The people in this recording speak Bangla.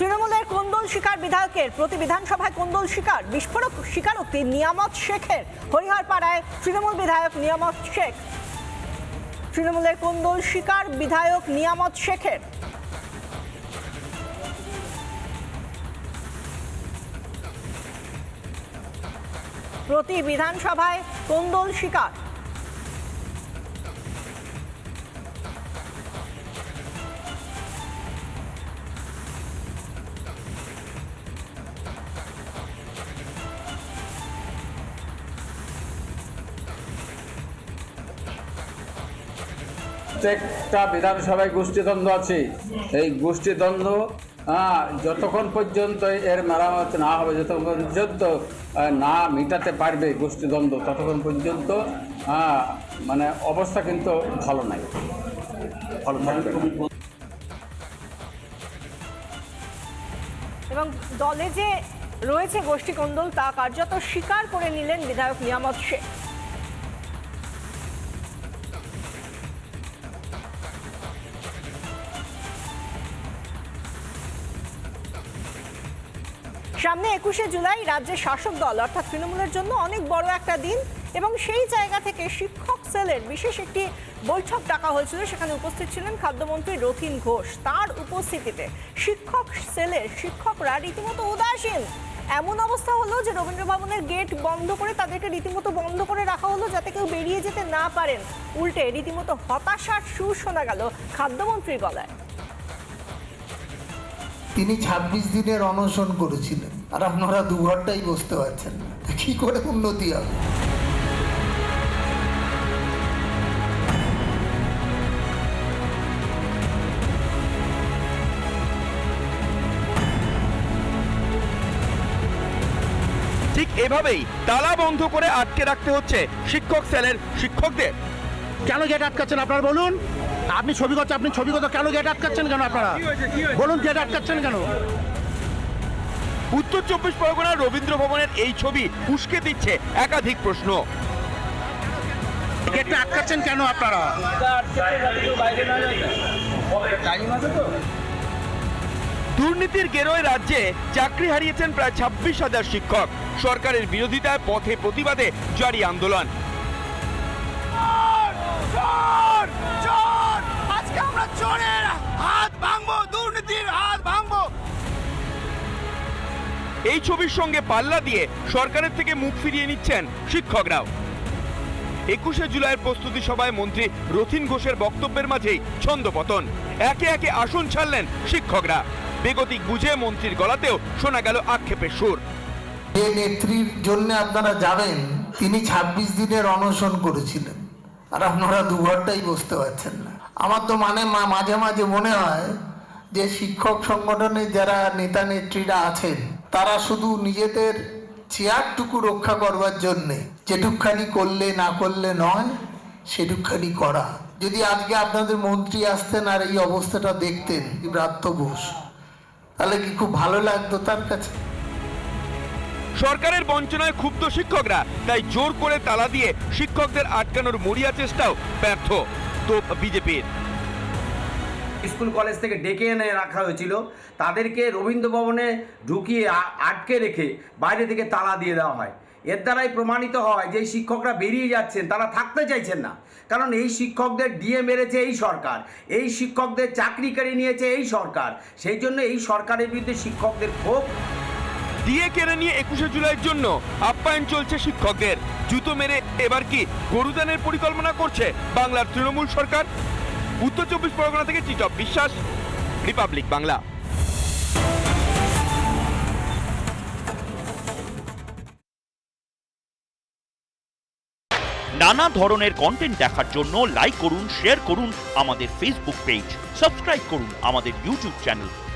তৃণমূলের কোন্দল শিকার বিধায়কের প্রতি বিধানসভায় কোন্দল শিকার, বিস্ফোরক স্বীকারোক্তি নিয়ামত শেখের। হরিহরপাড়ায় তৃণমূল বিধায়ক নিয়ামত শেখ। তৃণমূলের কোন্দল শিকার বিধায়ক নিয়ামত শেখের। প্রতি বিধানসভায় কোন্দল শিকার। প্রত্যেকটা বিধানসভায় গোষ্ঠীদ্বন্দ্ব আছে। এই গোষ্ঠীদ্বন্দ্ব যতক্ষণ পর্যন্ত এর মেরামত না হবে, যতক্ষণ পর্যন্ত না মেটাতে পারবে গোষ্ঠীদ্বন্দ্ব, ততক্ষণ পর্যন্ত মানে অবস্থা কিন্তু ভালো নাই। এবং দলে যে রয়েছে গোষ্ঠী কোন্দল তা কার্যত স্বীকার করে নিলেন বিধায়ক নিয়ামত শেখ সামনে একুশে জুলাই রাজ্যের শাসক দল, অর্থাৎ তৃণমূলের জন্য অনেক বড় একটা দিন এবং সেই জায়গা থেকে শিক্ষক সেলের বিশেষ একটি বৈঠক ডাকা হয়েছিল। সেখানে উপস্থিত ছিলেন খাদ্যমন্ত্রী রথিন ঘোষ। তার উপস্থিতিতে শিক্ষক সেলের শিক্ষকরা রীতিমতো উদাসীন। এমন অবস্থা হলো যে রবীন্দ্র ভবনের গেট বন্ধ করে তাদেরকে রীতিমতো বন্ধ করে রাখা হলো যাতে কেউ বেরিয়ে যেতে না পারেন। উল্টে রীতিমতো হতাশার সুর শোনা গেল খাদ্যমন্ত্রীর গলায়। তিনি ২৬ দিনের অনশন করেছিলেন। আর আপনারা দু ঘন্টাই বসতে পারছেন না। কি করে উন্নতি হবে? ঠিক এভাবেই তালা বন্ধ করে আটকে রাখতে হচ্ছে শিক্ষক সেলের শিক্ষকদের। কেন গেট আটকাচ্ছেন আপনারা বলুন? আপনি ছবি করছেন আপনি ছবি করতে কেন গেট আটকাচ্ছেন কেন আপনারা? বলুন গেট আটকাচ্ছেন কেন? উত্তর চব্বিশ পরগনার রবীন্দ্র ভবনের এই ছবি উস্কে দিচ্ছে একাধিক প্রশ্ন। গেটটা আটকাচ্ছেন কেন আপনারা? দুর্নীতির গেরোয় রাজ্যে চাকরি হারিয়েছেন প্রায় ছাব্বিশ হাজার শিক্ষক। সরকারের বিরোধিতায় পথে প্রতিবাদে জারি আন্দোলন। আমরা চোরের হাত ভাঙবো দুর্নীতির হাত ভাঙবো। এই ছবির সঙ্গে পাল্লা দিয়ে সরকারের থেকে মুখ ফিরিয়ে নিচ্ছেন শিক্ষকরাও। একুশে জুলাইয়ের প্রস্তুতি সভায় মন্ত্রী রথিন ঘোষের বক্তব্যের মাঝেই ছন্দপতন একে একে আসন ছাড়লেন শিক্ষকরা। বেগতিক বুঝে মন্ত্রীর গলাতেও শোনা গেল আক্ষেপের সুর। যে নেত্রীর জন্য আপনারা যাবেন তিনি ২৬ দিনের অনশন করেছিলেন। আর আপনারা দু ঘন্টাই বসতে পারছেন না। আমার তো মানে মাঝে মাঝে মনে হয় যে শিক্ষক সংগঠনের যারা নেতা নেত্রীরা আছেন, তারা শুধু নিজেদের চেয়ারটুকু রক্ষা করবার জন্যে যেটুকখানি করলে না করলে নয়, সেটুকখানি করা। যদি আজকে আপনাদের মন্ত্রী আসতেন আর এই অবস্থাটা দেখতেন, ব্রাত্য ঘোষ, তাহলে কি খুব ভালো লাগতো তার কাছে? সরকারের বঞ্চনায় ক্ষুব্ধ শিক্ষকরা, তাই জোর করে তালা দিয়ে শিক্ষকদের আটকানোর মরিয়া চেষ্টাও ব্যর্থ। তো বিজেপির। স্কুল কলেজ থেকে ডেকে এনে রাখা হয়েছিল। তাদেরকে রবীন্দ্র ভবনে ঢুকিয়ে আটকে রেখে বাইরে থেকে তালা দিয়ে দেওয়া হয়। এর দ্বারাই প্রমাণিত হয় যে শিক্ষকরা বেরিয়ে যাচ্ছেন, তারা থাকতে চাইছেন না। কারণ এই শিক্ষকদের ডিএ মেরেছে এই সরকার, এই শিক্ষকদের চাকরি কেড়ে নিয়েছে এই সরকার। সেই জন্য এই সরকারের বিরুদ্ধে শিক্ষকদের ক্ষোভ দিয়ে কেড়ে নিয়ে একুশে জুলাইয়ের জন্য আপ্যায়ন চলছে শিক্ষকদের। জুতো মেরে এবার কি গরুদানের পরিকল্পনা করছে বাংলার তৃণমূল সরকার? উত্তর চব্বিশ পরগনা থেকে টিটপ বিশ্বাস, রিপাবলিক বাংলা। নানা ধরনের কন্টেন্ট দেখার জন্য লাইক করুন শেয়ার করুন আমাদের ফেসবুক পেজ সাবস্ক্রাইব করুন আমাদের ইউটিউব চ্যানেল